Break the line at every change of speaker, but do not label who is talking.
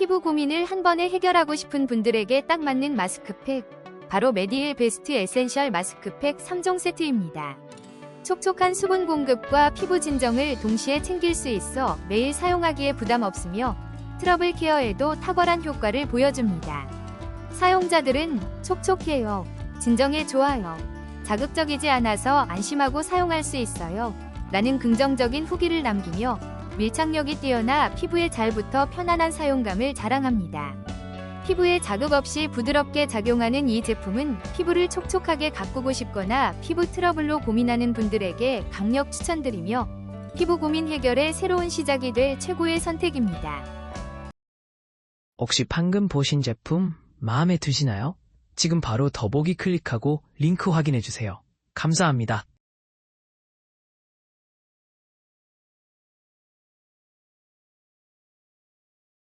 피부 고민을 한 번에 해결하고 싶은 분들에게 딱 맞는 마스크팩. 바로 메디힐 베스트 에센셜 마스크팩 3종 세트입니다. 촉촉한 수분 공급과 피부 진정을 동시에 챙길 수 있어 매일 사용하기에 부담 없으며 트러블 케어에도 탁월한 효과를 보여줍니다. 사용자들은 촉촉해요. 진정에 좋아요. 자극적이지 않아서 안심하고 사용할 수 있어요. 라는 긍정적인 후기를 남기며 밀착력이 뛰어나 피부에 잘 붙어 편안한 사용감을 자랑합니다. 피부에 자극 없이 부드럽게 작용하는 이 제품은 피부를 촉촉하게 가꾸고 싶거나 피부 트러블로 고민하는 분들에게 강력 추천드리며 피부 고민 해결의 새로운 시작이 될 최고의 선택입니다.
혹시 방금 보신 제품 마음에 드시나요? 지금 바로 더보기 클릭하고 링크 확인해주세요. 감사합니다.